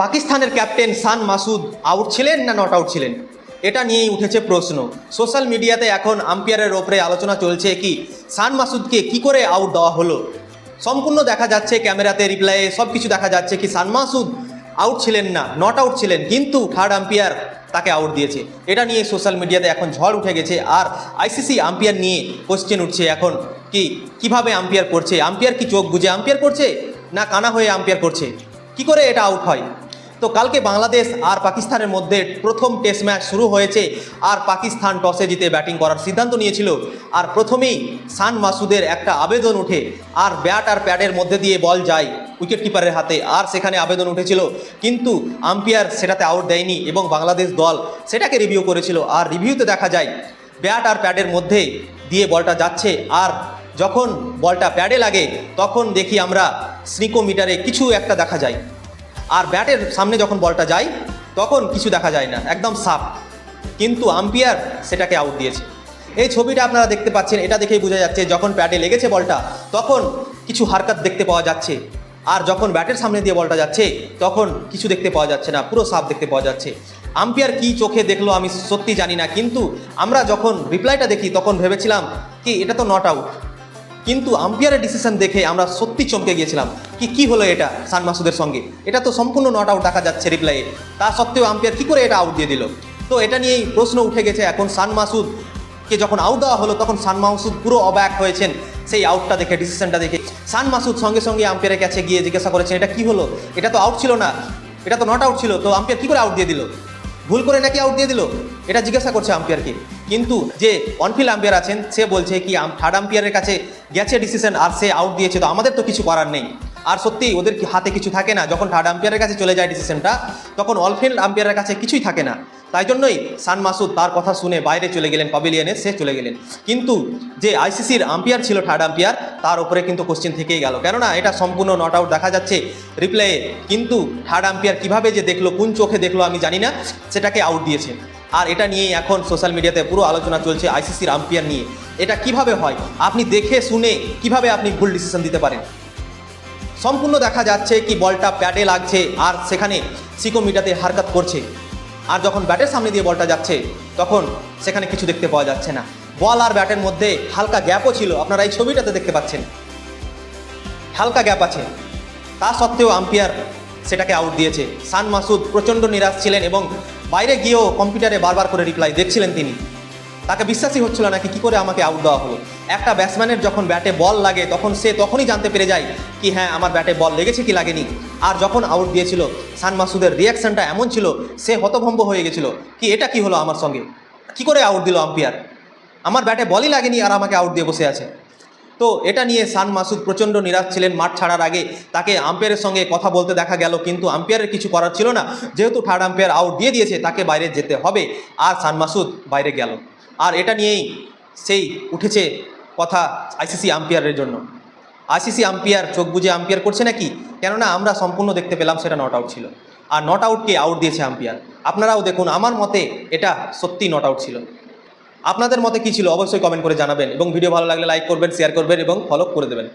পাকিস্তানের ক্যাপ্টেন সান মাসুদ আউট ছিলেন না নট আউট ছিলেন? এটা নিয়েই উঠেছে প্রশ্ন। সোশ্যাল মিডিয়াতে এখন আম্পায়ারের ওপরে আলোচনা চলছে কি সান মাসুদকে কি করে আউট দেওয়া হলো? সম্পূর্ণ দেখা যাচ্ছে ক্যামেরাতে রিপ্লাইয়ে সব কিছু দেখা যাচ্ছে কি সান মাসুদ আউট ছিলেন না, নট আউট ছিলেন, কিন্তু থার্ড আম্পায়ার তাকে আউট দিয়েছে। এটা নিয়ে সোশ্যাল মিডিয়াতে এখন ঝড় উঠে গেছে আর আইসিসি আম্পায়ার নিয়ে কোশ্চেন উঠছে এখন কি, কীভাবে আম্পায়ার করছে? আম্পায়ার কি চোখ বুঝে আম্পায়ার করছে না কানা হয়ে আম্পায়ার করছে? কি করে এটা আউট হয়? তো কালকে বাংলাদেশ আর পাকিস্তানের মধ্যে প্রথম টেস্ট ম্যাচ শুরু হয়েছে আর পাকিস্তান টসে জিতে ব্যাটিং করার সিদ্ধান্ত নিয়েছিল। আর প্রথমেই সান মাসুদের একটা আবেদন উঠে আর ব্যাট আর প্যাডের মধ্যে দিয়ে বল যায় উইকেট কিপারের হাতে। আর সেখানে আবেদন উঠেছিল, কিন্তু আম্পায়ার সেটাতে আউট দেয়নি এবং বাংলাদেশ দল সেটাকে রিভিউ করেছিল। আর রিভিউতে দেখা যায় ব্যাট আর প্যাডের মধ্যে দিয়ে বলটা যাচ্ছে। আর যখন বলটা প্যাডে লাগে, তখন দেখি আমরা স্নিকোমিটারে কিছু একটা দেখা যায়। আর ব্যাটের সামনে যখন বলটা যায়, তখন কিছু দেখা যায় না, একদম সাফ। কিন্তু আম্পায়ার সেটাকে আউট দিয়েছে। এই ছবিটা আপনারা দেখতে পাচ্ছেন, এটা দেখেই বোঝা যাচ্ছে, যখন প্যাডে লেগেছে বলটা, তখন কিছু হারকাত দেখতে পাওয়া যাচ্ছে। আর যখন ব্যাটের সামনে দিয়ে বলটা যাচ্ছে, তখন কিছু দেখতে পাওয়া যাচ্ছে না, পুরো সাফ দেখতে পাওয়া যাচ্ছে। আম্পায়ার কি চোখে দেখল আমি সত্যি জানি না, কিন্তু আমরা যখন রিপ্লাইটা দেখি, তখন ভেবেছিলাম কি, এটা তো নট আউট কিন্তু আম্পায়ারের ডিসিশন দেখে আমরা সত্যি চমকে গিয়েছিলাম কি কি হলো এটা সান মাসুদের সঙ্গে? এটা তো সম্পূর্ণ নট আউট দেখা যাচ্ছে রিপ্লাইয়ে তা সত্ত্বেও আম্পায়ার কি করে এটা আউট দিয়ে দিল? তো এটা নিয়েই প্রশ্ন উঠে গেছে এখন সান মাসুদকে যখন আউট দেওয়া হলো, তখন সান মাসুদ পুরো অব্যাক হয়েছেন সেই আউটটা দেখে ডিসিশনটা দেখে। সান মাসুদ সঙ্গে সঙ্গে আম্পায়ারের কাছে গিয়ে জিজ্ঞাসা করেছেন, এটা কি হলো? এটা তো আউট ছিল না। এটা তো নট আউট ছিল। তো আম্পিয়ার কি করে আউট দিয়ে দিল? ভুল করে নাকি আউট দিয়ে দিল? এটা জিজ্ঞাসা করছে আম্পায়ারকে। কিন্তু যে অনফিল আম্পায়ার আছেন, সে বলছে কি থার্ড আম্পায়ারের কাছে গেছে ডিসিশন আর সে আউট দিয়েছে, তো আমাদের তো কিছু করার নেই। আর সত্যি ওদের হাতে কিছু থাকে না? যখন থার্ড আম্পায়ারের কাছে চলে যায় ডিসিশনটা তখন অলফিল্ড আম্পায়ারের কাছে কিছুই থাকে না। তাই জন্যই সান মাসুদ তার কথা শুনে বাইরে চলে গেলেন পাবিলিয়নে সে চলে গেলেন। কিন্তু যে আইসিসির আম্পায়ার ছিল থার্ড আম্পায়ার তার উপরে কিন্তু কোশ্চেন থেকেই গেল। কেননা এটা সম্পূর্ণ নট আউট দেখা যাচ্ছে রিপ্লাইয়ে কিন্তু থার্ড আম্পায়ার কীভাবে যে দেখল, কোন চোখে দেখল আমি জানি না, সেটাকে আউট দিয়েছে। আর এটা নিয়েই এখন সোশ্যাল মিডিয়াতে পুরো আলোচনা চলছে আইসিসির আম্পায়ার নিয়ে। এটা কীভাবে হয়? আপনি দেখে শুনে কীভাবে আপনি ভুল ডিসিশন দিতে পারেন? সম্পূর্ণ দেখা যাচ্ছে কি বলটা প্যাডে লাগছে আর সেখানে সিকো মিটাতে হারকাত করছে। আর যখন ব্যাটের সামনে দিয়ে বলটা যাচ্ছে, তখন সেখানে কিছু দেখতে পাওয়া যাচ্ছে না। বল আর ব্যাটের মধ্যে হালকা গ্যাপও ছিল। আপনারা এই ছবিটাতে দেখতে পাচ্ছেন। হালকা গ্যাপ আছে। তা সত্ত্বেও আম্পায়ার সেটাকে আউট দিয়েছে। সান মাসুদ প্রচণ্ড নিরাশ ছিলেন এবং বাইরে গিয়েও কম্পিউটারে বারবার করে রিপ্লাই দেখছিলেন তিনি। তাকে বিশ্বাসই হচ্ছিল না কি কী করে আমাকে আউট দেওয়া হলো। একটা ব্যাটসম্যানের যখন ব্যাটে বল লাগে, তখন সে তখনই জানতে পেরে যায় কি হ্যাঁ আমার ব্যাটে বল লেগেছে কি লাগেনি। আর যখন আউট দিয়েছিল, সান মাসুদের রিয়াকশনটা এমন ছিল, সে হতভম্ব হয়ে গেছিল কি এটা কি হলো আমার সঙ্গে? কি করে আউট দিল আম্পায়ার আমার ব্যাটে বলই লাগেনি আর আমাকে আউট দিয়ে বসে আছে। তো এটা নিয়ে সান মাসুদ প্রচণ্ড নিরাশ ছিলেন। মাঠ ছাড়ার আগে তাকে আম্পায়ারের সঙ্গে কথা বলতে দেখা গেল, কিন্তু আম্পায়ারের কিছু করার ছিল না। যেহেতু থার্ড আম্পায়ার আউট দিয়ে দিয়েছে, তাকে বাইরে যেতে হবে। আর সান মাসুদ বাইরে গেল। আর এটা নিয়েই সেই উঠেছে কথা আইসিসি আম্পায়ারের জন্য। আইসিসি আম্পায়ার চোখ বুঝে আম্পায়ার করছে নাকি? কেননা আমরা সম্পূর্ণ দেখতে পেলাম সেটা নট আউট ছিল। আর নট আউটকে আউট দিয়েছে আম্পিয়ার। আপনারাও দেখুন, আমার মতে এটা সত্যি নট আউট ছিল। আপনাদের মতে কী ছিল অবশ্যই কমেন্ট করে জানাবেন এবং ভিডিও ভালো লাগলে লাইক করবেন শেয়ার করবেন এবং ফলো করে দেবেন।